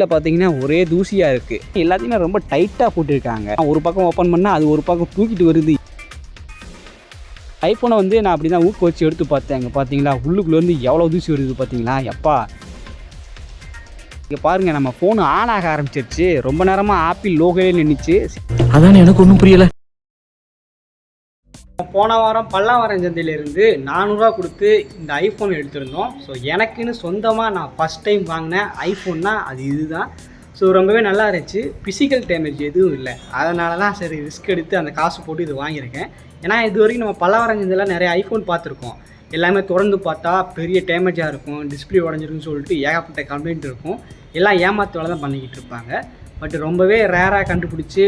இதில் பார்த்தீங்கன்னா ஒரே தூசியாக இருக்குது எல்லாத்தையுமே ரொம்ப டைட்டாக போட்டிருக்காங்க. ஒரு பக்கம் ஓப்பன் பண்ணால் அது ஒரு பக்கம் தூக்கிட்டு வருது. ஐஃபோனை வந்து நான் அப்படி தான் ஊக்க வச்சு எடுத்து பார்த்தேன். அங்கே பார்த்தீங்களா உள்ளுக்குள்ளேருந்து எவ்வளோ தூசி வருது பார்த்தீங்களா எப்பா. இங்கே பாருங்கள் நம்ம ஃபோன் ஆன் ஆக ஆரம்பிச்சிருச்சு. ரொம்ப நேரமாக ஆப்பிள் லோகோலே நின்றுச்சு அதான் எனக்கு ஒன்றும் புரியல. போன வாரம் பல்லாவரம் சந்தையிலேருந்து நானூறுரூவா கொடுத்து இந்த ஐஃபோன் எடுத்திருந்தோம். ஸோ எனக்குன்னு சொந்தமாக நான் ஃபஸ்ட் டைம் வாங்கின ஐஃபோன்னா அது இதுதான். ஸோ ரொம்பவே நல்லா இருந்துச்சு. ஃபிசிக்கல் டேமேஜ் எதுவும் இல்லை. அதனால தான் சரி ரிஸ்க் எடுத்து அந்த காசு போட்டு இது வாங்கியிருக்கேன். ஏன்னா இது வரைக்கும் நம்ம பல்லாவரம் சந்தையில் நிறைய ஐஃபோன் பார்த்துருக்கோம். எல்லாமே திறந்து பார்த்தா பெரிய டேமேஜாக இருக்கும். டிஸ்பிளே உடஞ்சிருக்குன்னு சொல்லிட்டு ஏகப்பட்ட கம்ப்ளைண்ட் இருக்கும். எல்லாம் ஏமாத்து வேலை தான் பண்ணிக்கிட்டு இருப்பாங்க. பட் ரொம்பவே ரேராக கண்டுபிடிச்சி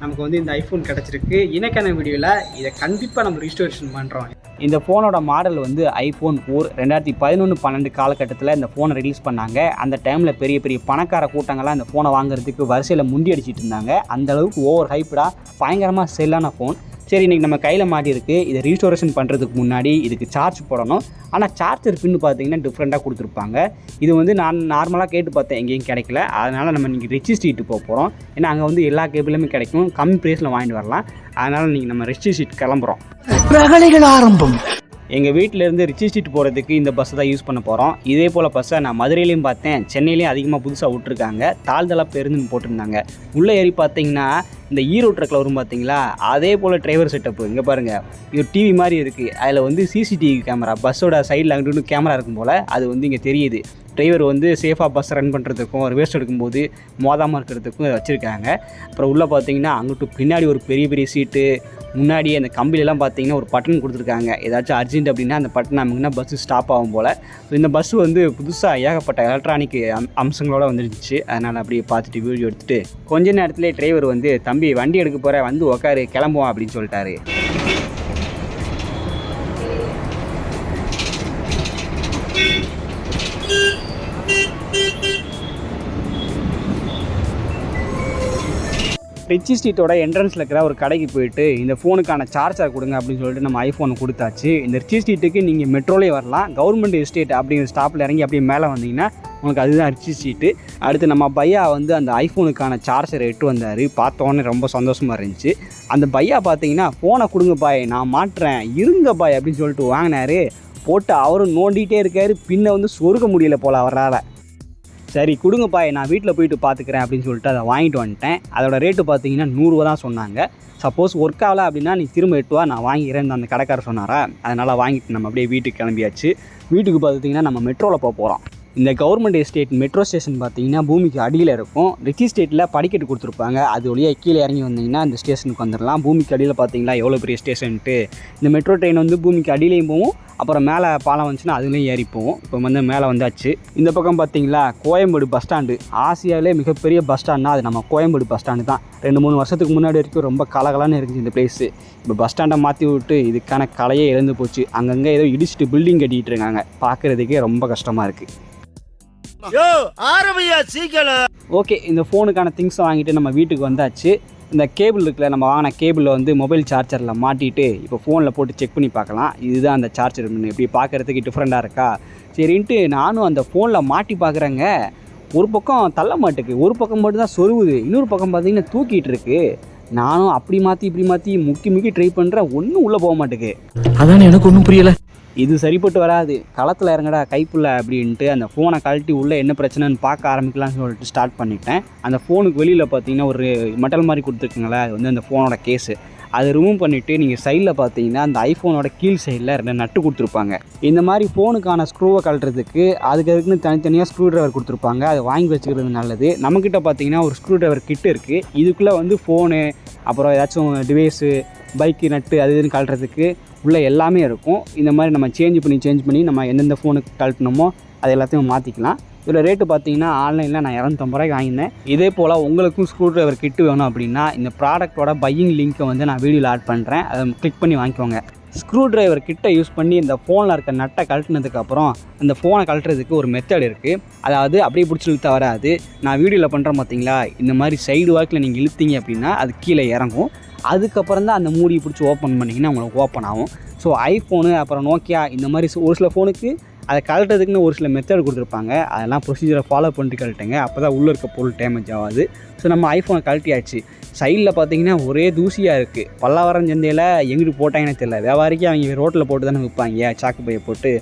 நமக்கு வந்து இந்த ஐஃபோன் கிடச்சிருக்கு. இணைக்கான வீடியோவில் இதை கண்டிப்பாக நம்ம ரிஜிஸ்ட்ரேஷன் பண்ணுறோம் இந்த ஃபோனோட மாடல் வந்து ஐஃபோன் ஃபோர் ரெண்டாயிரத்தி பதினொன்று பன்னெண்டு காலகட்டத்தில் இந்த ஃபோனை ரிலீஸ் பண்ணாங்க. அந்த டைமில் பெரிய பெரிய பணக்கார கூட்டங்கள்லாம் இந்த ஃபோனை வாங்குறதுக்கு வரிசையில் முண்டி அடிச்சிட்டு இருந்தாங்க அந்தளவுக்கு ஓவர் ஹைப்டாக பயங்கரமாக செல்லான ஃபோன் சரி இன்றைக்கி நம்ம கையில் மாட்டியிருக்கு இதை ரீஸ்டோரேஷன் பண்ணுறதுக்கு முன்னாடி இதுக்கு சார்ஜ் போடணும். ஆனால் சார்ஜர் பின்னு பார்த்தீங்கன்னா டிஃப்ரெண்ட்டாக கொடுத்துருப்பாங்க. இது வந்து நான் நார்மலாக கேட்டு பார்த்தேன் எங்கேயும் கிடைக்கல. அதனால் நம்ம இன்றைக்கி ரிச்சி போக போகிறோம் ஏன்னா அங்கே வந்து எல்லா கேபிளுமே கிடைக்கும். கம்மி ப்ரைஸில் வாங்கிட்டு வரலாம். அதனால் இன்றைக்கி நம்ம ரிச்சி ஸ்ட்ரீட் கிளம்புறோம். ரகளைகள் ஆரம்பம். எங்கள் வீட்டிலேருந்து ரிச்சி ஸ்ட்ரீட் போகிறதுக்கு இந்த பஸ்ஸை தான் யூஸ் பண்ண போகிறோம் இதே போல் பஸ்ஸை நான் மதுரையிலையும் பார்த்தேன். சென்னையிலையும் அதிகமாக புதுசாக விட்ருக்காங்க தாழ்தள பேருந்துன்னு போட்டிருந்தாங்க. உள்ளே ஏறி பார்த்தீங்கன்னா இந்த ஈரோடு ட்ரக்கில் வரும் பார்த்தீங்களா? அதே போல் டிரைவர் செட்டப்பு இங்கே பாருங்கள் இது டிவி மாதிரி இருக்குது அதில் வந்து சிசிடிவி கேமரா பஸ்ஸோட சைடில் அங்கிட்டு கேமரா இருக்கும் போல் அது வந்து இங்கே தெரியுது. டிரைவர் வந்து சேஃபாக பஸ் ரன் பண்ணுறதுக்கும் ரிவர்ஸ் எடுக்கும்போது மோதாமல் இருக்கிறதுக்கும் இதை வச்சுருக்காங்க. அப்புறம் உள்ளே பார்த்தீங்கன்னா அங்கிட்டு பின்னாடி ஒரு பெரிய பெரிய சீட்டு முன்னாடி அந்த கம்பிலெல்லாம் பார்த்தீங்கன்னா ஒரு பட்டன் கொடுத்துருக்காங்க. ஏதாச்சும் அர்ஜென்ட் அப்படின்னா அந்த பட்டன் நமக்குன்னா பஸ்ஸு ஸ்டாப் ஆகும் போல். ஸோ இந்த பஸ் வந்து புதுசாக ஏகப்பட்ட எலக்ட்ரானிக் அம் அம்சங்களோட வந்துருந்துச்சு. அதனால் அப்படியே பார்த்துட்டு வீடியோ எடுத்துகிட்டு கொஞ்ச நேரத்திலே டிரைவர் வந்து தம்பி வண்டி எடுக்க போகிற வந்து உக்காரு கிளம்புவோம் அப்படின்னு சொல்லிட்டாரு. ரிச்சி ஸ்ட்ரீட்டோட என்ட்ரன்ஸில் இருக்கிற ஒரு கடைக்கு போயிட்டு இந்த ஃபோனுக்கான சார்ஜர் கொடுங்க அப்படின்னு சொல்லிட்டு நம்ம ஐஃபோனை கொடுத்தாச்சு. இந்த ரிச்சி ஸ்ட்ரீட்டுக்கு நீங்கள் மெட்ரோலே வரலாம். கவர்மெண்ட் எஸ்டேட் அப்படிங்கிற ஸ்டாப்பில் இறங்கி அப்படியே மேலே வந்தீங்கன்னா உங்களுக்கு அதுதான் ரிச்சி ஸ்ட்ரீட்டு. அடுத்து நம்ம பையா வந்து அந்த ஐஃபோனுக்கான சார்ஜரை எட்டு வந்தார். பார்த்தோன்னே ரொம்ப சந்தோஷமாக இருந்துச்சு. அந்த பையா பார்த்தீங்கன்னா ஃபோனை கொடுங்க பாய் நான் மாட்டுறேன். இருங்க பாய் அப்படின்னு சொல்லிட்டு வாங்கினாரு. போட்டு அவரும் நோண்டிகிட்டே இருக்காரு. பின்ன வந்து சொருக முடியல போல் அவரால். சரி கொடுங்கப்பா நான் வீட்டில் போயிட்டு பார்த்துக்கிறேன் அப்படின்னு சொல்லிட்டு அதை வாங்கிட்டு வந்துட்டேன். அதோட ரேட்டு பார்த்தீங்கன்னா நூறுரூவா தான் சொன்னாங்க. சப்போஸ் ஒர்க் ஆகலை அப்படின்னா நீ திரும்ப எட்டுவா நான் வாங்கிக்கிறேன் அந்த கடைக்காரர் சொன்னாரா? அதனால் வாங்கிட்டு நம்ம அப்படியே வீட்டுக்கு கிளம்பியாச்சு. வீட்டுக்கு பார்த்தீங்கன்னா நம்ம மெட்ரோவில் போக போகிறோம் இந்த கவர்மெண்ட் எஸ்டேட் மெட்ரோ ஸ்டேஷன் பார்த்தீங்கன்னா பூமிக்கு அடியில் இருக்கும். ரிச்சி ஸ்டேட்டில் படிக்கட்டு கொடுத்துருப்பாங்க. அது வழியாக கீழே இறங்கி வந்தீங்கன்னா இந்த ஸ்டேஷனுக்கு வந்துடலாம் பூமிக்கு அடியில் பார்த்தீங்களா? எவ்வளோ பெரிய ஸ்டேஷன்ட்டு இந்த மெட்ரோ ட்ரெயின் வந்து பூமிக்கு அடியிலையும் போகும். அப்புறம் மேலே பாலம் வந்துச்சுன்னா அதுலேயும் ஏறி போவோம் இப்போ வந்து மேலே வந்தாச்சு. இந்த பக்கம் பார்த்தீங்களா? கோயம்பேடு பஸ் ஸ்டாண்டு ஆசியாவிலே மிகப்பெரிய பஸ் ஸ்டாண்ட்னா அது நம்ம கோயம்பேடு பஸ் ஸ்டாண்டு தான். ரெண்டு மூணு வருஷத்துக்கு முன்னாடி வரைக்கும் ரொம்ப கலகலான்னு இருந்துச்சு இந்த பிளேஸு இப்போ பஸ் ஸ்டாண்டை மாற்றி விட்டு இதுக்கான கலையே இழந்து போச்சு. அங்கங்கே ஏதோ இடிச்சிட்டு பில்டிங் கட்டிகிட்டு இருக்காங்க. பார்க்குறதுக்கே ரொம்ப கஷ்டமாக இருக்குது யோ ஆரம்பியா சீக்கிரம். ஓகே இந்த ஃபோனுக்கான திங்ஸை வாங்கிட்டு நம்ம வீட்டுக்கு வந்தாச்சு. இந்த கேபிள் இருக்குல்ல நம்ம வாங்கின கேபிளில் வந்து மொபைல் சார்ஜரில் மாட்டிட்டு இப்போ ஃபோனில் போட்டு செக் பண்ணி பார்க்கலாம். இதுதான் அந்த சார்ஜர் இப்படி பார்க்குறதுக்கு டிஃப்ரெண்ட்டாக இருக்கா? சரின்ட்டு நானும் அந்த ஃபோனில் மாட்டி பார்க்குறேங்க. ஒரு பக்கம் தள்ள மாட்டுக்கு ஒரு பக்கம் மட்டும் தான் சொருவுது. இன்னொரு பக்கம் பார்த்தீங்கன்னா தூக்கிட்டு இருக்கு. நானும் அப்படி மாற்றி இப்படி மாற்றி முக்கி முக்கி ட்ரை பண்ணுறேன் ஒன்றும் உள்ளே போக மாட்டுக்கு. அதான் எனக்கு ஒன்றும் புரியல. இது சரிப்பட்டு வராது. களத்தில் இறங்கடா கைப்புள்ள அப்படின்ட்டு அந்த ஃபோனை கழட்டி உள்ளே என்ன பிரச்சனைன்னு பார்க்க ஆரம்பிக்கலாம்னு சொல்லிட்டு ஸ்டார்ட் பண்ணிட்டேன் அந்த ஃபோனுக்கு வெளியில் பார்த்தீங்கன்னா ஒரு மெட்டல் மாதிரி கொடுத்துருக்குங்களே அது வந்து அந்த ஃபோனோட கேஸு அதை ரிமூவ் பண்ணிவிட்டு நீங்கள் சைடில் பார்த்தீங்கன்னா அந்த ஐஃபோனோட கீழ் சைடில் ரெண்டு நட்டு கொடுத்துருப்பாங்க. இந்த மாதிரி ஃபோனுக்கான ஸ்க்ரூவை கழட்டுறதுக்கு அதுக்கு அதுக்குன்னு தனித்தனியாக ஸ்க்ரூ ட்ரைவர் கொடுத்துருப்பாங்க. அதை வாங்கி வச்சுக்கிறது நல்லது. நம்மக்கிட்ட பார்த்தீங்கன்னா ஒரு ஸ்க்ரூ ட்ரைவர் கிட்ட இருக்குது இதுக்குள்ளே வந்து ஃபோனு அப்புறம் ஏதாச்சும் டிவைஸு பைக்கு நட்டு அது இதுன்னு கழட்டுறதுக்கு உள்ள எல்லாமே இருக்கும். இந்த மாதிரி நம்ம சேஞ்ச் பண்ணி சேஞ்ச் பண்ணி நம்ம எந்தெந்த ஃபோனுக்கு கழட்டணுமோ அது எல்லாத்தையும் மாற்றிக்கலாம் இதில் ரேட்டு பார்த்தீங்கன்னா ஆன்லைனில் நான் இரநூத்தம்பது ரூபாய்க்கு வாங்கினேன் இதே போல் உங்களுக்கும் ஸ்க்ரூ ட்ரைவர் கிட்டு வேணும் அப்படின்னா இந்த ப்ராடக்ட்டோட பையிங் லிங்க்கை வந்து நான் வீடியோவில் ஆட் பண்ணுறேன் அதை கிளிக் பண்ணி வாங்கிக்கோங்க. ஸ்க்ரூ ட்ரைவர் கிட்ட யூஸ் பண்ணி இந்த ஃபோனில் இருக்க நட்டை கழட்டினதுக்கப்புறம் அந்த ஃபோனை கழட்டுறதுக்கு ஒரு மெத்தட் இருக்குது அதாவது அப்படியே பிடிச்சி இழுத்த வராது. நான் வீடியோவில் பண்ணுறேன் பார்த்தீங்களா இந்த மாதிரி சைடு வாக்கில் நீங்கள் இழுத்தீங்க அப்படின்னா அது கீழே இறங்கும். அதுக்கப்புறம் தான் அந்த மூடியை பிடிச்சி ஓப்பன் பண்ணிங்கன்னா உங்களுக்கு ஓப்பன் ஆகும். ஸோ ஐஃபோனு அப்புறம் நோக்கியா இந்த மாதிரி ஒரு சில ஃபோனுக்கு அதை கழட்டுறதுக்குன்னு ஒரு சில மெத்தட் கொடுத்துருப்பாங்க. அதெல்லாம் ப்ரொசீஜரை ஃபாலோ பண்ணிட்டு கழட்டுங்க. அப்போ தான் உள்ளே இருக்க பொருள் டேமேஜ் ஆகாது. ஸோ நம்ம ஐஃபோனை கழட்டியாச்சு. சைடில் பார்த்தீங்கன்னா ஒரே தூசியாக இருக்குது பல்லாவரம் சந்தையில் எங்கிட்டு போட்டாங்கன்னு தெரியல. வியாபாரிக்கு அவங்க ரோட்டில் போட்டு தானே விற்பாங்க சாக்கு பையை போட்டு.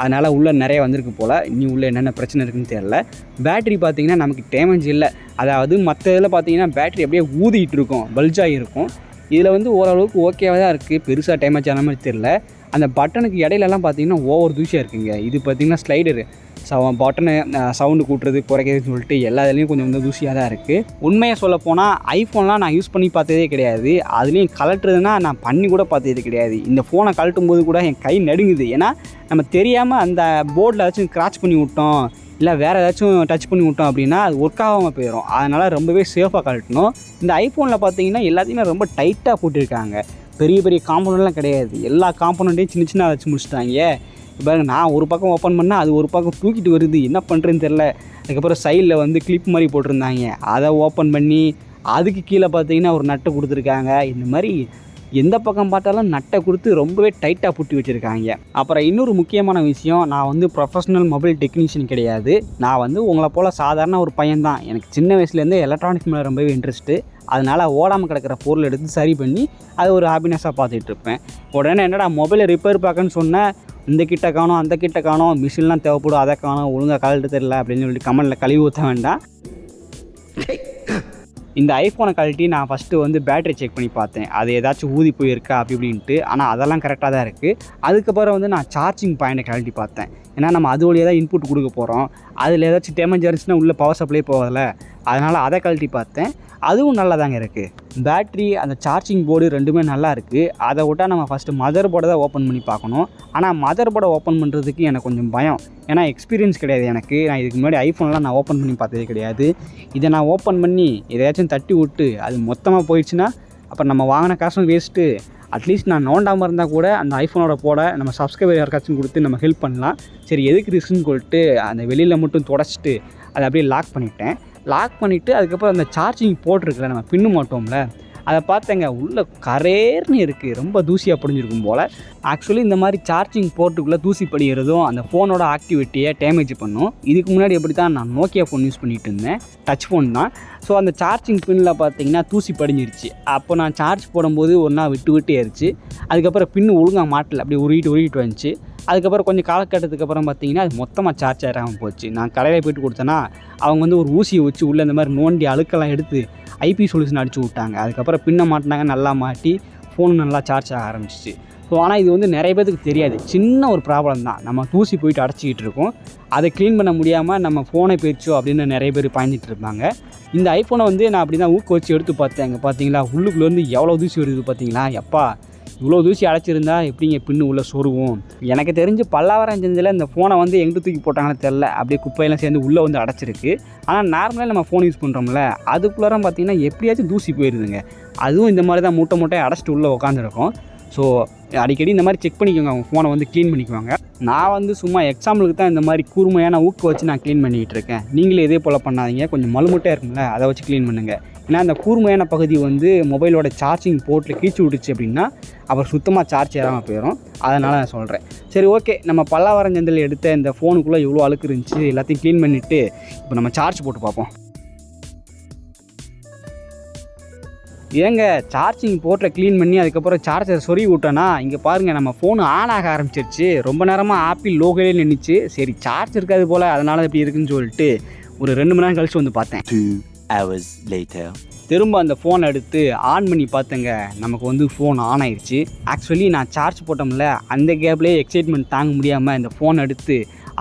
அதனால் உள்ளே நிறைய வந்திருக்கு போல். இனி உள்ளே என்னென்ன பிரச்சனை இருக்குன்னு தெரில பேட்டரி பார்த்திங்கன்னா நமக்கு டேமேஜ் இல்லை. அதாவது மற்ற இதில் பார்த்தீங்கன்னா பேட்டரி அப்படியே ஊதிட்டு இருக்கும். பல்ஜாகி இருக்கும். இதில் வந்து ஓரளவுக்கு ஓகேவாக தான் இருக்குது. பெருசாக டேமேஜ் ஆன மாதிரி தெரில அந்த பட்டனுக்கு இடையிலலாம் பார்த்தீங்கன்னா ஓவர் தூசியாக இருக்குங்க. இது பார்த்திங்கன்னா ஸ்லைடரு சவ பட்டனு சவுண்டு கூட்டுறது குறைக்கிறதுன்னு சொல்லிட்டு எல்லா இதுலேயும் கொஞ்சம் வந்து தூசியாக தான் இருக்குது உண்மையை சொல்ல போனால் ஐஃபோன்லாம் நான் யூஸ் பண்ணி பார்த்ததே கிடையாது. அதுலேயும் கலட்டுறதுனா நான் பண்ணி கூட பார்த்தது கிடையாது. இந்த ஃபோனை கழட்டும் போது கூட என் கை நடுங்குது. ஏன்னா நம்ம தெரியாமல் அந்த போர்டில் ஏதாச்சும் கிராச் பண்ணி விட்டோம். இல்லை வேறு ஏதாச்சும் டச் பண்ணி விட்டோம் அப்படின்னா அது ஒர்க் ஆகாமல் போயிடும் அதனால் ரொம்பவே சேஃபாக கழட்டணும். இந்த ஐஃபோனில் பார்த்தீங்கன்னா எல்லாத்தையுமே ரொம்ப டைட்டாக போட்டிருக்காங்க. பெரிய பெரிய காம்பனண்ட்லாம் கிடையாது. எல்லா காம்பனண்ட்டையும் சின்ன சின்ன வச்சு முடிச்சிட்டாங்க. இப்போ நான் ஒரு பக்கம் ஓப்பன் பண்ணால் அது ஒரு பக்கம் தூக்கிட்டு வருது. என்ன பண்ணுறேன்னு தெரில அதுக்கப்புறம் சைடில் வந்து கிளிப் மாதிரி போட்டிருந்தாங்க. அதை ஓப்பன் பண்ணி அதுக்கு கீழே பார்த்தீங்கன்னா ஒரு நட்டு கொடுத்துருக்காங்க. இந்த மாதிரி எந்த பக்கம் பார்த்தாலும் நட்டை கொடுத்து ரொம்பவே டைட்டாக புட்டி வச்சுருக்காங்க. அப்புறம் இன்னொரு முக்கியமான விஷயம் நான் வந்து ப்ரொஃபஷனல் மொபைல் டெக்னீஷியன் கிடையாது. நான் வந்து உங்களை போல் சாதாரண ஒரு பையன்தான். எனக்கு சின்ன வயசுலேருந்தே எலக்ட்ரானிக்ஸ் மேலே ரொம்பவே இன்ட்ரெஸ்ட்டு அதனால் ஓடாமல் கிடக்கிற பொருள் எடுத்து சரி பண்ணி அது ஒரு ஹாப்பினஸாக பார்த்துட்டு இருப்பேன். உடனே என்னடா மொபைலை ரிப்பேர் பார்க்கன்னு சொன்னேன் இந்த கிட்ட காணும் அந்த கிட்ட காணும் மிஷின்லாம் தேவைப்படும் அதை காணும் ஒழுங்காக கழட்டு தெரியல அப்படின்னு சொல்லிட்டு கமெண்டில் கழுவி ஊற்ற வேண்டாம். இந்த ஐஃபோனை கழட்டி நான் ஃபஸ்ட்டு வந்து பேட்டரி செக் பண்ணி பார்த்தேன். அது ஏதாச்சும் ஊதி போயிருக்கா அப்படி இப்படின்ட்டு. ஆனால் அதெல்லாம் கரெக்டாக தான் இருக்குது அதுக்கப்புறம் வந்து நான் சார்ஜிங் பாயிண்ட்டை கழட்டி பார்த்தேன். ஏன்னா நம்ம அது வழியாக தான் இன்புட் கொடுக்க போகிறோம் அதில் ஏதாச்சும் டேமேஜ் இருந்துச்சுன்னா உள்ளே பவர் சப்ளை போகலை. அதனால் அதை கழட்டி பார்த்தேன். அதுவும் நல்லா தாங்க இருக்குது பேட்ரி அந்த சார்ஜிங் போர்டு ரெண்டுமே நல்லா இருக்குது அதை விட்டால் நம்ம ஃபஸ்ட்டு மதர் போர்டை தான் ஓப்பன் பண்ணி பார்க்கணும். ஆனால் மதர் போர்டை ஓப்பன் பண்ணுறதுக்கு எனக்கு கொஞ்சம் பயம். ஏன்னா எக்ஸ்பீரியன்ஸ் கிடையாது எனக்கு. நான் இதுக்கு முன்னாடி ஐஃபோன்லாம் நான் ஓப்பன் பண்ணி பார்த்ததே கிடையாது. இதை நான் ஓப்பன் பண்ணி எதையாச்சும் தட்டி விட்டு அது மொத்தமாக போயிடுச்சுன்னா அப்புறம் நம்ம வாங்கின காசும் வேஸ்ட்டு அட்லீஸ்ட் நான் நோண்டாமல் இருந்தால் கூட அந்த ஐஃபோனோட போட நம்ம சப்ஸ்கிரைபர் யாருக்காச்சும் கொடுத்து நம்ம ஹெல்ப் பண்ணலாம். சரி எதுக்கு ரிஸ்க்குன்னு சொல்லிட்டு அந்த வெளியில் மட்டும் தொடச்சிட்டு அதை அப்படியே லாக் பண்ணிட்டேன். லாக் பண்ணிவிட்டு அதுக்கப்புறம் அந்த சார்ஜிங் போட்டிருக்கல நம்ம பின்னு மாட்டோம்ல அதை பார்த்தேங்க உள்ளே கரேர்னு இருக்குது ரொம்ப தூசியாக படிஞ்சிருக்கும் போல். ஆக்சுவலி இந்த மாதிரி சார்ஜிங் போர்ட்டுக்குள்ளே தூசி படிகிறதும் அந்த ஃபோனோட ஆக்டிவிட்டியை டேமேஜ் பண்ணும். இதுக்கு முன்னாடி எப்படி தான் நான் நோக்கியா ஃபோன் யூஸ் பண்ணிட்டு இருந்தேன். டச் ஃபோன் தான். ஸோ அந்த சார்ஜிங் பின்னில் பார்த்தீங்கன்னா தூசி படிஞ்சிருச்சு. அப்போ நான் சார்ஜ் போடும்போது ஒன்றா விட்டு விட்டு ஏறிச்சு. அதுக்கப்புறம் பின்னு ஒழுங்காக மாட்டல. அப்படி உருகிட்டு உருகிட்டு வந்துச்சு. அதுக்கப்புறம் கொஞ்சம் காலக்கட்டத்துக்கு அப்புறம் பார்த்தீங்கன்னா அது மொத்தமாக சார்ஜ் ஆகாமல் போச்சு. நான் கடையில் போயிட்டு கொடுத்தேன்னா அவங்க வந்து ஒரு ஊசியை வச்சு உள்ளே இந்த மாதிரி நோண்டி அழுக்கெல்லாம் எடுத்து ஐபி சொல்யூஷன் அடிச்சு விட்டாங்க. அதுக்கப்புறம் பின்ன மாட்டினாங்க நல்லா மாட்டி ஃபோன் நல்லா சார்ஜ் ஆக ஆரம்பிச்சிச்சு. ஸோ ஆனால் இது வந்து நிறைய பேருக்கு தெரியாது. சின்ன ஒரு ப்ராப்ளம் தான். நம்ம தூசி போயிட்டு அடைச்சிக்கிட்டு இருக்கோம். அதை க்ளீன் பண்ண முடியாமல் நம்ம ஃபோனை போயிடுச்சோ அப்படின்னு நிறைய பேர் பாய்ஞ்சிட்டு இருப்பாங்க இந்த ஐஃபோனை வந்து நான் அப்படி தான் ஊக்க வச்சு எடுத்து பார்த்தேன். அங்கே பார்த்தீங்களா? உள்ளுக்குள்ளேருந்து எவ்வளோ தூசி வருது பார்த்தீங்களா? எப்பா இவ்வளோ தூசி அடைச்சிருந்தா எப்படிங்க பின்னு உள்ளே சொருவும் எனக்கு தெரிஞ்சு பல்லாவரம் செஞ்சதில் இந்த ஃபோனை வந்து எங்கிட்ட தூக்கி போட்டாங்கன்னு தெரில அப்படியே குப்பையெல்லாம் சேர்ந்து உள்ளே வந்து அடைச்சிருக்கு. ஆனால் நார்மலாக நம்ம ஃபோன் யூஸ் பண்ணுறோம்ல அதுக்குள்ளார பார்த்தீங்கன்னா எப்படியாச்சும் தூசி போயிடுதுங்க அதுவும் இந்த மாதிரி தான் மூட்டை மூட்டையை அடைச்சிட்டு உள்ளே உட்காந்துருக்கும் ஸோ அடிக்கடி இந்த மாதிரி செக் பண்ணிக்கோங்க. அவங்க ஃபோனை வந்து க்ளீன் பண்ணிக்குவாங்க. நான் வந்து சும்மா எக்ஸாம்பிளுக்கு தான் இந்த மாதிரி கூர்மையான ஊக்க வச்சு நான் க்ளீன் பண்ணிகிட்டு இருக்கேன். நீங்களே இதே போல் பண்ணாதீங்க. கொஞ்சம் மலுமுட்டையாக இருக்கும்ல அதை வச்சு க்ளீன் பண்ணுங்கள் ஏன்னா அந்த கூர்மையான பகுதி வந்து மொபைலோட சார்ஜிங் போர்ட்டில் கீச்சு விட்டுச்சு அப்படின்னா அவர் சுத்தமாக சார்ஜ் ஏறாமல் போயிடும் அதனால் நான் சொல்கிறேன் சரி ஓகே நம்ம பல்லாவரஞ்சந்தில் எடுத்த இந்த ஃபோனுக்குள்ளே இவ்வளோ அழுக்கு இருந்துச்சு. எல்லாத்தையும் க்ளீன் பண்ணிவிட்டு இப்போ நம்ம சார்ஜ் போட்டு பார்ப்போம். ஏங்க சார்ஜிங் போர்ட்டில் க்ளீன் பண்ணி அதுக்கப்புறம் சார்ஜர் சொருகி விட்டோன்னா இங்கே பாருங்கள் நம்ம ஃபோன் ஆன் ஆக ஆரம்பிச்சிருச்சு. ரொம்ப நேரமாக ஆப்பிள் லோகோலே நின்றுச்சு சரி சார்ஜ் இருக்காது போல் அதனால் இப்படி இருக்குன்னு சொல்லிட்டு ஒரு ரெண்டு மணி நேரம் கழிச்சு வந்து பார்த்தேன். Hours later. திரும்ப அந்த ஃபோன் எடுத்து ஆன் பண்ணி பார்த்தேங்க. நமக்கு வந்து ஃபோன் ஆன் ஆயிடுச்சு ஆக்சுவலி நான் சார்ஜ் போட்டோம்ல அந்த கேப்லேயே எக்ஸைட்மெண்ட் தாங்க முடியாமல் இந்த ஃபோன் எடுத்து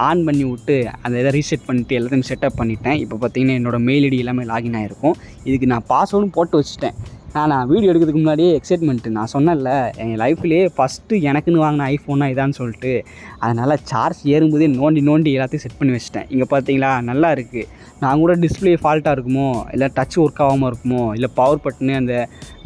ஆன் பண்ணி விட்டு அந்த இதை ரீசெட் பண்ணிவிட்டு எல்லாத்தையும் செட்டப் பண்ணிட்டேன். இப்போ பார்த்தீங்கன்னா என்னோடய மெயில் ஐடி எல்லாமே லாகின் ஆகிருக்கும் இதுக்கு நான் பாஸ்வேர்டும் போட்டு வச்சுட்டேன். நான் நான் வீடியோ எடுக்கிறதுக்கு முன்னாடியே எக்ஸைட்மெண்ட்டு நான் சொன்னேன்ல என் லைஃப்லேயே ஃபஸ்ட்டு எனக்குன்னு வாங்கின ஐஃபோனா இதான்னு சொல்லிட்டு அதனால் சார்ஜ் ஏறும்போதே நோண்டி நோண்டி எல்லாத்தையும் செட் பண்ணி வச்சிட்டேன். இங்கே பார்த்தீங்களா நல்லா இருக்குது நான் கூட டிஸ்பிளே ஃபால்ட்டாக இருக்குமோ? இல்லை டச் ஒர்க் ஆகாமல் இருக்குமோ? இல்லை பவர் பட்டனு அந்த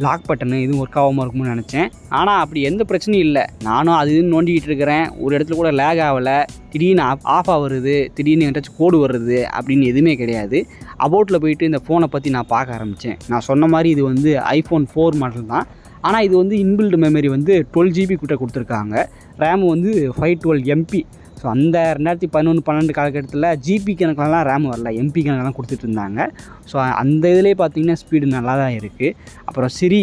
லாக் பட்டனு இதுவும் ஒர்க் ஆகாமல் இருக்குமோ நினச்சேன். ஆனால் அப்படி எந்த பிரச்சனையும் இல்லை. நானும் அது இதுன்னு நோண்டிக்கிட்டு இருக்கிறேன். ஒரு இடத்துல கூட லேக் ஆகலை. திடீர்னு ஆஃப் ஆஃப் வருது. திடீர்னு என்கிட்ட கோடு வருது அப்படின்னு எதுவுமே கிடையாது. அபவுட்டில் போயிட்டு இந்த ஃபோனை பற்றி நான் பார்க்க ஆரம்பித்தேன் நான் சொன்ன மாதிரி இது வந்து ஐஃபோன் ஃபோர் மாடல் தான். ஆனால் இது வந்து இன்பில்டு மெமரி வந்து டுவெல் ஜிபி கிட்ட கொடுத்துருக்காங்க. ரேம் வந்து ஃபைவ் டுவெல் எம்பி ஸோ அந்த ரெண்டாயிரத்தி பதினொன்று பன்னெண்டு காலகட்டத்தில் ஜிபி கணக்கெலாம் ரேம் வரல எம்பி கணக்கெலாம் கொடுத்துட்டு இருந்தாங்க ஸோ அந்த இதுலேயே பார்த்தீங்கன்னா ஸ்பீடு நல்லா தான் இருக்குது அப்புறம் சிரி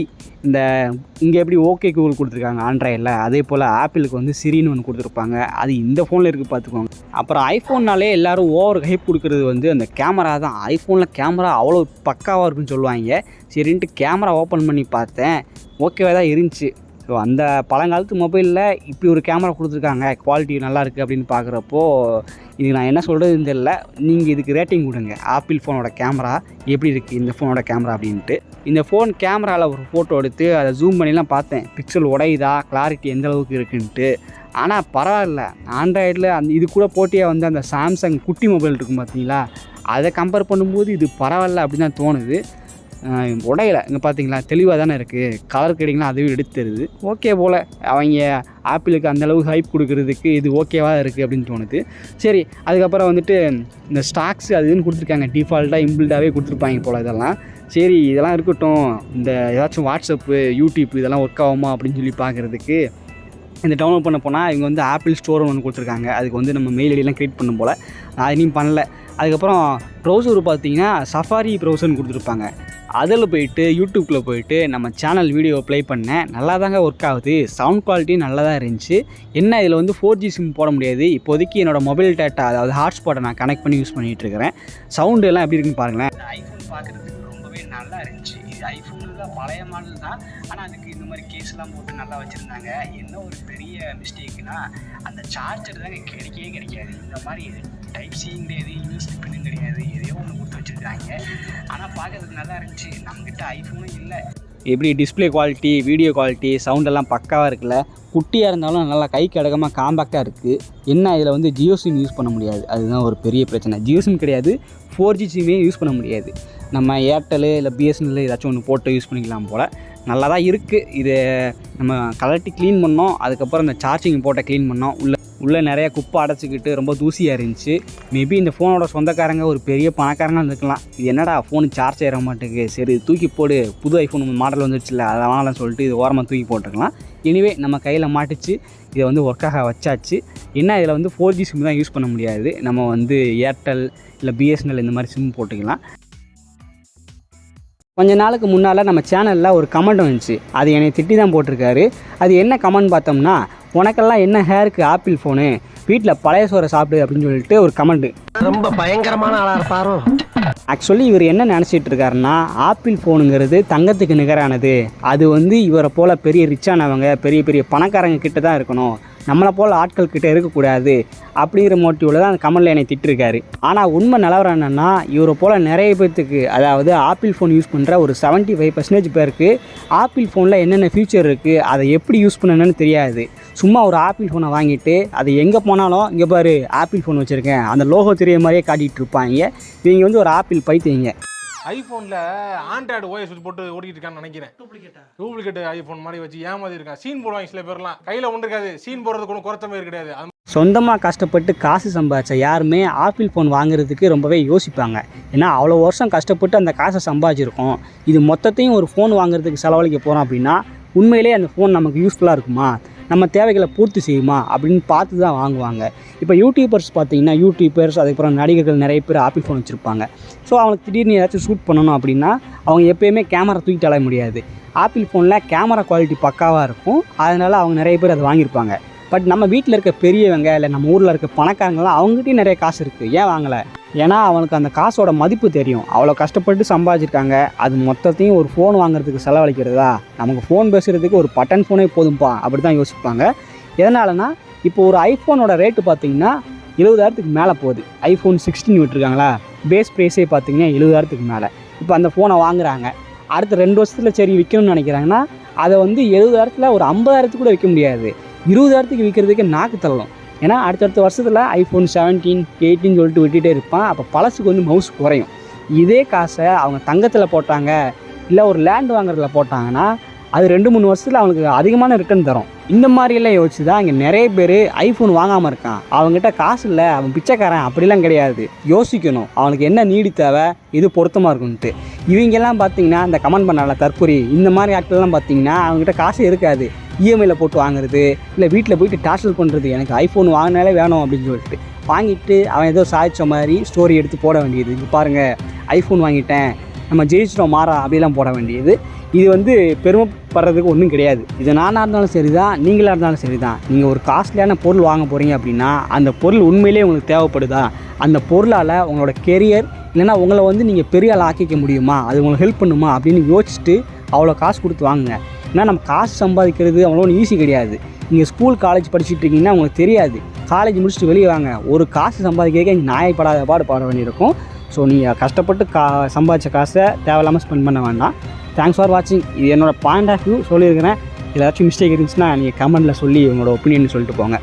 இந்த இங்கே எப்படி ஓகே கூகுள் கொடுத்துருக்காங்க ஆண்ட்ராய்டில் அதே போல் ஆப்பிளுக்கு வந்து சிரின்னு ஒன்று கொடுத்துருப்பாங்க. அது இந்த ஃபோனில் இருக்குது பார்த்துக்கோங்க அப்புறம் ஐஃபோன்னாலே எல்லோரும் ஓவர் ஹைப் கொடுக்குறது வந்து அந்த கேமரா தான். ஐஃபோனில் கேமரா அவ்வளோ பக்காவாக இருக்குன்னு சொல்லுவாங்க. சரின்ட்டு கேமரா ஓப்பன் பண்ணி பார்த்தேன். ஓகேவாக தான் இருந்துச்சு. ஸோ அந்த பழங்காலத்து மொபைலில் இப்படி ஒரு கேமரா கொடுத்துருக்காங்க. குவாலிட்டி நல்லா இருக்குது அப்படின்னு பார்க்குறப்போ இது நான் என்ன சொல்கிறதுன்னு தெரியல. நீங்கள் இதுக்கு ரேட்டிங் கொடுங்க. ஆப்பிள் ஃபோனோட கேமரா எப்படி இருக்குது இந்த ஃபோனோட கேமரா அப்படின்ட்டு. இந்த ஃபோன் கேமராவில் ஒரு ஃபோட்டோ எடுத்து அதை ஜூம் பண்ணிலாம் பார்த்தேன். பிக்சல் உடையுதா? கிளாரிட்டி எந்த அளவுக்கு இருக்குன்ட்டு. ஆனால் பரவாயில்ல. ஆண்ட்ராய்டில் அந்த இது கூட போட்டியாக வந்து அந்த சாம்சங் குட்டி மொபைல் இருக்கும் பார்த்தீங்களா? அதை கம்பேர் பண்ணும்போது இது பரவாயில்ல அப்படின்னு தான் தோணுது. உடையலை. இங்கே பார்த்தீங்களா தெளிவாக தானே இருக்குது கலர் கேட்டிங்களா அதுவே எடுத்து தருது. ஓகே போல். அவங்க ஆப்பிளுக்கு அந்த அளவுக்கு ஹைப் கொடுக்கறதுக்கு இது ஓகேவாக இருக்குது அப்படின்னு தோணுது. சரி அதுக்கப்புறம் வந்துட்டு இந்த ஸ்டாக்ஸ் அது இதுன்னு கொடுத்துருக்காங்க. டிஃபால்ட்டாக இம்பிள்டாகவே கொடுத்துருப்பாங்க போல் இதெல்லாம். சரி இதெல்லாம் இருக்கட்டும். இந்த ஏதாச்சும் வாட்ஸ்அப்பு யூடியூப் இதெல்லாம் ஒர்க் ஆகுமா அப்படின்னு சொல்லி பார்க்குறதுக்கு இந்த டவுன்லோட் பண்ண போனால் இவங்க வந்து ஆப்பிள் ஸ்டோர் ஒன்று கொடுத்துருக்காங்க. அதுக்கு வந்து நம்ம மெயில் ஐடியெல்லாம் க்ரியேட் பண்ணும் போல். நான் இனியும் பண்ணல. அதுக்கப்புறம் ப்ரௌசர் பார்த்தீங்கன்னா சஃபாரி ப்ரௌசர்னு கொடுத்துருப்பாங்க. அதில் போயிட்டு யூடியூப்பில் போயிட்டு நம்ம சேனல் வீடியோ ப்ளே பண்ணேன். நல்லா தாங்க ஒர்க் ஆகுது. சவுண்ட் குவாலிட்டி நல்லா தான் இருந்துச்சு. என்ன இதில் வந்து ஃபோர் ஜி சிம் போட முடியாது. இப்போதைக்கு என்னோடய மொபைல் டேட்டா அதாவது ஹாட்ஸ்பாட்டை நான் கனெக்ட் பண்ணி யூஸ் பண்ணிகிட்டு இருக்கிறேன். சவுண்டு எல்லாம் எப்படி இருக்குன்னு பாருங்களேன். ஐஃபோன் பார்க்குறதுக்கு ரொம்பவே நல்லா இருந்துச்சு. இது ஐஃபோனில் தான் பழைய மாடல் தான். ஆனால் அதுக்கு இந்த மாதிரி கேஸ்லாம் போட்டு நல்லா வச்சுருந்தாங்க. என்ன ஒரு பெரிய மிஸ்டேக்னா அந்த சார்ஜர் தாங்க கிடைக்கவே கிடைக்காது. இந்த மாதிரி டைப் சியும் கிடையாது யூஎஸ்பி பின்னும் கிடையாது. எதையோ ஒன்று கொடுத்து வச்சுருக்காங்க. ஆனால் பார்க்கறதுக்கு நல்லா இருந்துச்சு. நம்மக்கிட்ட ஐஃபோனும் இல்லை. எப்படி டிஸ்ப்ளே குவாலிட்டி வீடியோ குவாலிட்டி சவுண்டெல்லாம் பக்காவாக இருக்குல்ல? குட்டியாக இருந்தாலும் நல்லா கை கடகமாக காம்பாக்டாக இருக்குது என்ன இதில் வந்து ஜியோ சிம் யூஸ் பண்ண முடியாது? அதுதான் ஒரு பெரிய பிரச்சனை. ஜியோ சிம் கிடையாது. ஃபோர் ஜி சிம்மே யூஸ் பண்ண முடியாது. நம்ம ஏர்டெல் இல்லை பிஎஸ்என்எல் ஏதாச்சும் ஒன்று போட்டு யூஸ் பண்ணிக்கலாம் போல். நல்லா தான் இருக்குது இது நம்ம கலட்டி க்ளீன் பண்ணோம். அதுக்கப்புறம் இந்த சார்ஜிங் போட்ட க்ளீன் பண்ணோம். உள்ள உள்ளே நிறைய குப்பை அடைச்சிக்கிட்டு ரொம்ப தூசியாக இருந்துச்சு. மேபி இந்த ஃபோனோட சொந்தக்காரங்க ஒரு பெரிய பணக்காரங்க இருந்துக்கலாம். இது என்னடா ஃபோனு சார்ஜ் ஏற மாட்டேங்குது சரி தூக்கி போடு. புது ஐஃபோன் மாடல் வந்துடுச்சுல அதை சொல்லிட்டு இது ஓரமாக தூக்கி போட்டுருக்கலாம் எனிவே நம்ம கையில் மாட்டிச்சு. இதை வந்து ஒர்க்காக வச்சாச்சு. என்ன இதில் வந்து ஃபோர் ஜி சிம் தான் யூஸ் பண்ண முடியாது. நம்ம வந்து ஏர்டெல் இல்லை பிஎஸ்என்எல் இந்த மாதிரி சிம் போட்டுக்கலாம். கொஞ்ச நாளுக்கு முன்னால் நம்ம சேனலில் ஒரு கமெண்ட் வந்துச்சு. அது என்னை திட்டி தான் போட்டிருக்காரு. அது என்ன கமெண்ட் பார்த்தோம்னா உனக்கெல்லாம் என்ன ஹேருக்கு ஆப்பிள் ஃபோனு வீட்டில் பழைய சோறை சாப்பிடு அப்படின்னு சொல்லிட்டு ஒரு கமெண்ட் ரொம்ப பயங்கரமான ஆளா இருப்பாரோ? ஆக்சுவலி இவர் என்ன நினச்சிட்டு இருக்காருன்னா ஆப்பிள் ஃபோனுங்கிறது தங்கத்துக்கு நிகரானது. அது வந்து இவரை போல் பெரிய ரிச்சானவங்க பெரிய பெரிய பணக்காரங்க கிட்ட தான் இருக்கணும். நம்மளை போல் ஆட்கள் கிட்ட இருக்கக்கூடாது அப்படிங்கிற மோட்டிவில் தான் அந்த கமலில் என்னை திட்டிருக்காரு. ஆனால் உண்மை நிலவரம் என்னென்னா இவரை போல் நிறைய பேர்த்துக்கு அதாவது ஆப்பிள் ஃபோன் யூஸ் பண்ணுற ஒரு 75% ஃபைவ் பர்சன்டேஜ் பேருக்கு ஆப்பிள் ஃபோனில் என்னென்ன ஃபியூச்சர் இருக்குது அதை எப்படி யூஸ் பண்ணணும்னு தெரியாது. சும்மா ஒரு ஆப்பிள் ஃபோனை வாங்கிட்டு அது எங்கே போனாலும் இங்கே பாரு ஆப்பிள் ஃபோன் வச்சுருக்கேன். அந்த லோகோ தெரிய மாதிரியே காட்டிகிட்டு இருப்பாங்க. இவங்க வந்து ஒரு ஆப்பிள் பைத்தியங்க. ஐபோன்ல ஆண்ட்ராய்டு ஓஎஸ் வச்சு போட்டு ஓடிட்டு இருக்கான்னு நினைக்கிறேன். டூப்ளிகேட் ஐபோன் மாதிரி வச்சு ஏமாதி இருக்கான். சீன் போடுவாங்க சில பேர்லாம். கையில ஒன்று இருக்காது. சீன் போடுறதுக்கு ஒன்றும் குறைச்ச மாதிரி கிடையாது. சொந்தமாக கஷ்டப்பட்டு காசு சம்பாதிச்ச யாருமே ஆப்பிள் ஃபோன் வாங்குறதுக்கு ரொம்பவே யோசிப்பாங்க. ஏன்னா அவ்வளோ வருஷம் கஷ்டப்பட்டு அந்த காசை சம்பாதிச்சிருக்கோம். இது மொத்தத்தையும் ஒரு ஃபோன் வாங்குறதுக்கு செலவழிக்க போகிறோம் அப்படின்னா உண்மையிலே அந்த ஃபோன் நமக்கு யூஸ்ஃபுல்லாக இருக்குமா? நம்ம தேவைகளை பூர்த்தி செய்யுமா அப்படின்னு பார்த்து தான் வாங்குவாங்க. இப்போ யூடியூபர்ஸ் பார்த்தீங்கன்னா யூடியூபர்ஸ் அதுக்கப்புறம் நடிகர்கள் நிறைய பேர் ஆப்பிள் ஃபோன் வச்சுருப்பாங்க. ஸோ அவங்களுக்கு திடீர்னு ஏதாச்சும் ஷூட் பண்ணணும் அப்படின்னா அவங்க எப்போயுமே கேமரா தூக்கிட்டு அலைய முடியாது. ஆப்பிள் ஃபோனில் கேமரா குவாலிட்டி பக்காவாக இருக்கும். அதனால் அவங்க நிறைய பேர் அதை வாங்கியிருப்பாங்க. பட் நம்ம வீட்டில் இருக்க பெரியவங்க இல்லை நம்ம ஊரில் இருக்க பணக்காரங்களாம் அவங்ககிட்டயும் நிறைய காசு இருக்குது ஏன் வாங்கலை? ஏன்னா அவனுக்கு அந்த காசோட மதிப்பு தெரியும். அவ்வளோ கஷ்டப்பட்டு சம்பாதிச்சிருக்காங்க. அது மொத்தத்தையும் ஒரு ஃபோன் வாங்குறதுக்கு செலவழிக்கிறதா? நமக்கு ஃபோன் பேசுகிறதுக்கு ஒரு பட்டன் ஃபோனே போதும்பா? அப்படி தான் யோசிப்பாங்க. எதனாலனா இப்போ ஒரு ஐஃபோனோட ரேட்டு பார்த்தீங்கன்னா எழுபதாயிரத்துக்கு மேலே போகுது. ஐஃபோன் சிக்ஸ்டீன் விட்டுருக்காங்களா? பேஸ் ப்ரைஸே பார்த்தீங்கன்னா எழுபதாயிரத்துக்கு மேலே. இப்போ அந்த ஃபோனை வாங்குறாங்க. அடுத்த ரெண்டு வருஷத்தில் சரி விற்கணும்னு நினைக்கிறாங்கன்னா அதை வந்து எழுபதாயிரத்தில் ஒரு ஐம்பதாயிரத்துக்கு கூட விற்க முடியாது. இருபதாயிரத்துக்கு விற்கிறதுக்கு நாக்கு தள்ளணும். ஏன்னா அடுத்தடுத்த வருஷத்தில் ஐஃபோன் செவன்டீன் எயிட்டின்னு சொல்லிட்டு விட்டுட்டே இருப்பான். அப்போ பழசுக்கு வந்து மவுஸ் குறையும். இதே காசை அவங்க தங்கத்தில் போட்டாங்க இல்லை ஒரு லேண்ட் வாங்குறதுல போட்டாங்கன்னா அது ரெண்டு மூணு வருஷத்தில் அவனுக்கு அதிகமான ரிட்டர்ன் தரும். இந்த மாதிரியெல்லாம் யோசிச்சு தான் இங்கே நிறைய பேர் ஐஃபோன் வாங்காமல் இருக்கான். அவங்ககிட்ட காசு இல்லை அவன் பிச்சைக்காரன் அப்படிலாம் கிடையாது. யோசிக்கணும் அவனுக்கு என்ன நீடி தேவை இது பொருத்தமாக இருக்குன்ட்டு. இவங்கெல்லாம் பார்த்தீங்கன்னா இந்த கமெண்ட் பண்ணால தற்கொலை இந்த மாதிரி ஆட்கள்லாம் பார்த்தீங்கன்னா அவங்ககிட்ட காசு இருக்காது. இஎம்ஐயில் போட்டு வாங்குறது இல்லை வீட்டில் போயிட்டு டார்ச்சர் பண்ணுறது எனக்கு ஐஃபோன் வாங்கினாலே வேணும் அப்படின்னு சொல்லிட்டு. வாங்கிட்டு அவன் ஏதோ சாதிச்ச மாதிரி ஸ்டோரி எடுத்து போட வேண்டியது. இங்கே பாருங்கள் ஐஃபோன் வாங்கிட்டேன் நம்ம ஜெயிச்சிட்டோம் மாறா அப்படிலாம் போட வேண்டியது. இது வந்து பெருமைப்படுறதுக்கு ஒன்றும் கிடையாது. இது நானாக இருந்தாலும் சரி தான் நீங்களாக இருந்தாலும் சரி தான் நீங்கள் ஒரு காஸ்ட்லியான பொருள் வாங்க போகிறீங்க அப்படின்னா அந்த பொருள் உண்மையிலேயே உங்களுக்கு தேவைப்படுதா? அந்த பொருளால் உங்களோட கெரியர் இல்லைன்னா உங்களை வந்து நீங்கள் பெரிய ஆள் ஆக்கிக்க முடியுமா? அது உங்களுக்கு ஹெல்ப் பண்ணுமா? அப்படின்னு யோசிச்சுட்டு அவ்வளோ காசு கொடுத்து வாங்குங்க. ஏன்னா நம்ம காசு சம்பாதிக்கிறது அவ்வளோ ஈஸி கிடையாது. நீங்கள் ஸ்கூல் காலேஜ் படிச்சுட்டு இருக்கீங்கன்னா உங்களுக்கு தெரியாது. காலேஜ் முடிச்சுட்டு வெளியே வாங்க. ஒரு காசு சம்பாதிக்கிறதுக்கே நியாயப்படாத பாடு பாட வேண்டியிருக்கும். ஸோ நீங்கள் கஷ்டப்பட்டு கா சம்பாதிச்ச காசை தேவையில்லாமல் ஸ்பெண்ட் பண்ண வேண்டாம். தேங்க்ஸ் ஃபார் வாட்சிங் இது என்னோட பாயிண்ட் ஆஃப் வியூ சொல்லியிருக்கிறேன். ஏதாச்சும் மிஸ்டேக் இருந்துச்சுன்னா நீங்கள் கமெண்ட்டில் சொல்லி உங்களோட ஒப்பீனியன் சொல்லிட்டு போங்க.